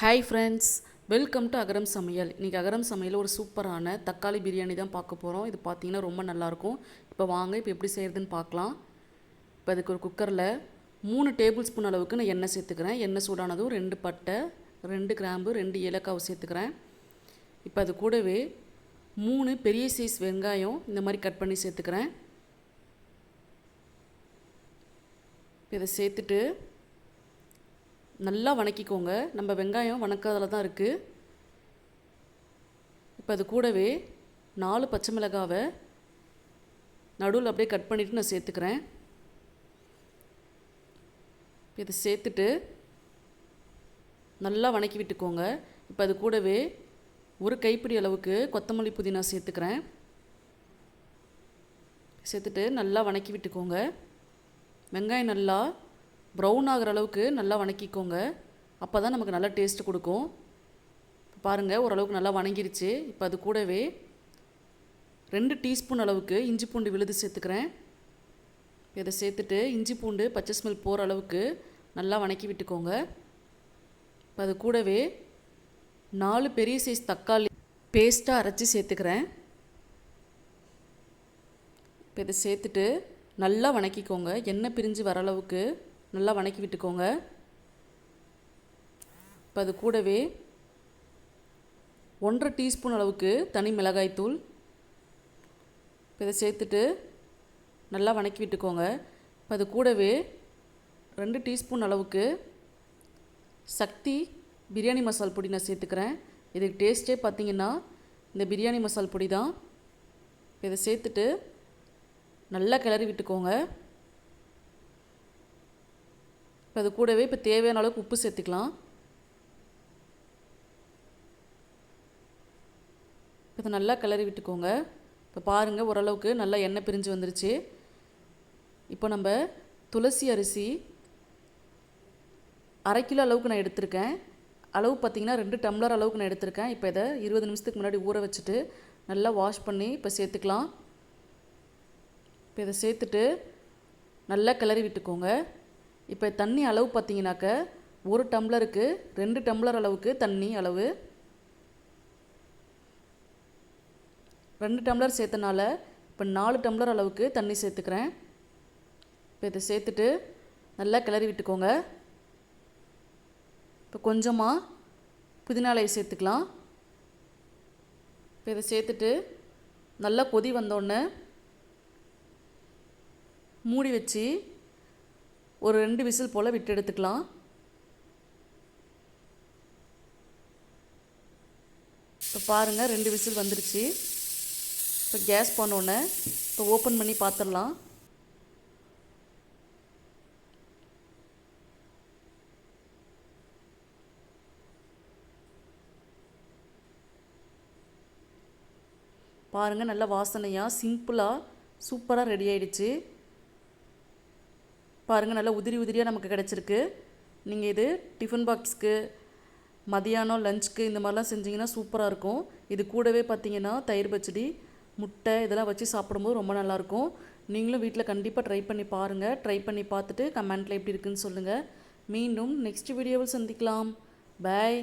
Hi friends welcome to Akaram சமையல் இன்றைக்கி அகரம் சமையல் ஒரு சூப்பரான தக்காளி பிரியாணி தான் பார்க்க போகிறோம் இது பார்த்தீங்கன்னா ரொம்ப நல்லாயிருக்கும் இப்போ வாங்க இப்போ எப்படி செய்கிறதுன்னு பார்க்கலாம். இப்போ அதுக்கு ஒரு குக்கரில் மூணு டேபிள் ஸ்பூன் அளவுக்கு நான் எண்ணெய் சேர்த்துக்கிறேன். எண்ணெய் சூடானதும் ரெண்டு பட்டை ரெண்டு கிராம்பு ரெண்டு ஏலக்காவை சேர்த்துக்கிறேன். இப்போ அது கூடவே மூணு பெரிய சைஸ் வெங்காயம் இந்த மாதிரி கட் பண்ணி சேர்த்துக்கிறேன். இதை சேர்த்துட்டு நல்லா வணக்கிக்கோங்க. நம்ம வெங்காயம் வணக்காதில் தான் இருக்குது இப்போ அது கூடவே நாலு பச்சை மிளகாவை நடுவில் அப்படியே கட் பண்ணிவிட்டு நான் சேர்த்துக்கிறேன். இதை சேர்த்துட்டு நல்லா வணக்கி விட்டுக்கோங்க. இப்போ அது கூடவே ஒரு கைப்பிடி அளவுக்கு கொத்தமல்லி புதினா சேர்த்துக்கிறேன். சேர்த்துட்டு நல்லா வணக்கி விட்டுக்கோங்க. வெங்காயம் நல்லா ப்ரௌன் ஆகிற அளவுக்கு நல்லா வணக்கிக்கோங்க. அப்போ தான் நமக்கு நல்லா டேஸ்ட் கொடுக்கும். பாருங்கள் ஓரளவுக்கு நல்லா வணங்கிருச்சு. இப்போ அது கூடவே ரெண்டு டீஸ்பூன் அளவுக்கு இஞ்சி பூண்டு விழுது சேர்த்துக்கிறேன். இதை சேர்த்துட்டு இஞ்சி பூண்டு பச்சை ஸ்மெல் போகிற அளவுக்கு நல்லா வணக்கி விட்டுக்கோங்க. இப்போ அது கூடவே நாலு பெரிய சைஸ் தக்காளி பேஸ்ட்டாக அரைச்சி சேர்த்துக்கிறேன். இப்போ இதை சேர்த்துட்டு நல்லா வணக்கிக்கோங்க. எண்ணெய் பிரிஞ்சு வர அளவுக்கு நல்லா வணக்கி விட்டுக்கோங்க. இப்போ அது கூடவே ஒன்றரை டீஸ்பூன் அளவுக்கு தனி மிளகாய்த்தூள் இப்போ இதை சேர்த்துட்டு நல்லா வணக்கி விட்டுக்கோங்க. இப்போ அது கூடவே ரெண்டு டீஸ்பூன் அளவுக்கு சக்தி பிரியாணி மசால் பொடி நான் சேர்த்துக்கிறேன். இதுக்கு டேஸ்ட்டே பார்த்தீங்கன்னா இந்த பிரியாணி மசால் பொடி தான். இதை சேர்த்துட்டு நல்லா கிளறி விட்டுக்கோங்க. இப்போ அது கூடவே இப்போ தேவையான அளவுக்கு உப்பு சேர்த்துக்கலாம். இதை நல்லா கிளறி விட்டுக்கோங்க. இப்போ பாருங்கள் ஓரளவுக்கு நல்லா எண்ணெய் பிரிஞ்சு வந்துருச்சு. இப்போ நம்ம துளசி அரிசி அரை கிலோ அளவுக்கு நான் எடுத்திருக்கேன். அளவு பார்த்திங்கன்னா ரெண்டு டம்ளர் அளவுக்கு நான் எடுத்திருக்கேன். இப்போ இதை இருபது நிமிஷத்துக்கு முன்னாடி ஊற வச்சுட்டு நல்லா வாஷ் பண்ணி இப்போ சேர்த்துக்கலாம். இப்போ இதை சேர்த்துட்டு நல்லா கிளறி விட்டுக்கோங்க. இப்போ தண்ணி அளவு பார்த்தீங்கன்னாக்க ஒரு டம்ளருக்கு ரெண்டு டம்ளர் அளவுக்கு தண்ணி அளவு. ரெண்டு டம்ளர் சேர்த்தனால இப்போ நாலு டம்ளர் அளவுக்கு தண்ணி சேர்த்துக்கிறேன். இப்போ இதை சேர்த்துட்டு நல்லா கிளறி விட்டுக்கோங்க. இப்போ கொஞ்சமாக புதினாலையை சேர்த்துக்கலாம். இப்போ இதை சேர்த்துட்டு நல்லா கொதி வந்தோடனே மூடி வச்சு ஒரு ரெண்டு விசில் போல் விட்டு எடுத்துக்கலாம். இப்போ பாருங்கள் ரெண்டு விசில் வந்துருச்சு. இப்போ கேஸ் பண்ணோன்னே இப்போ ஓப்பன் பண்ணி பார்த்துடலாம் பாருங்கள் நல்ல வாசனையாக சிம்பிளாக சூப்பராக ரெடி ஆகிடுச்சு பாருங்கள் நல்லா உதிரி உதிரியாக நமக்கு கிடச்சிருக்கு. நீங்கள் இது டிஃபன் பாக்ஸ்க்கு மதியானம் லஞ்சுக்கு இந்த மாதிரிலாம் செஞ்சிங்கன்னா சூப்பராக இருக்கும். இது கூடவே பார்த்தீங்கன்னா தயிர் பச்சடி முட்டை இதெல்லாம் வச்சு சாப்பிடும்போது ரொம்ப நல்லாயிருக்கும் நீங்களும் வீட்டில் கண்டிப்பாக ட்ரை பண்ணி பாருங்கள் ட்ரை பண்ணி பார்த்துட்டு கமெண்ட்டில் எப்படி இருக்குன்னு சொல்லுங்கள் மீண்டும் நெக்ஸ்ட் வீடியோவில் சந்திக்கலாம். பாய்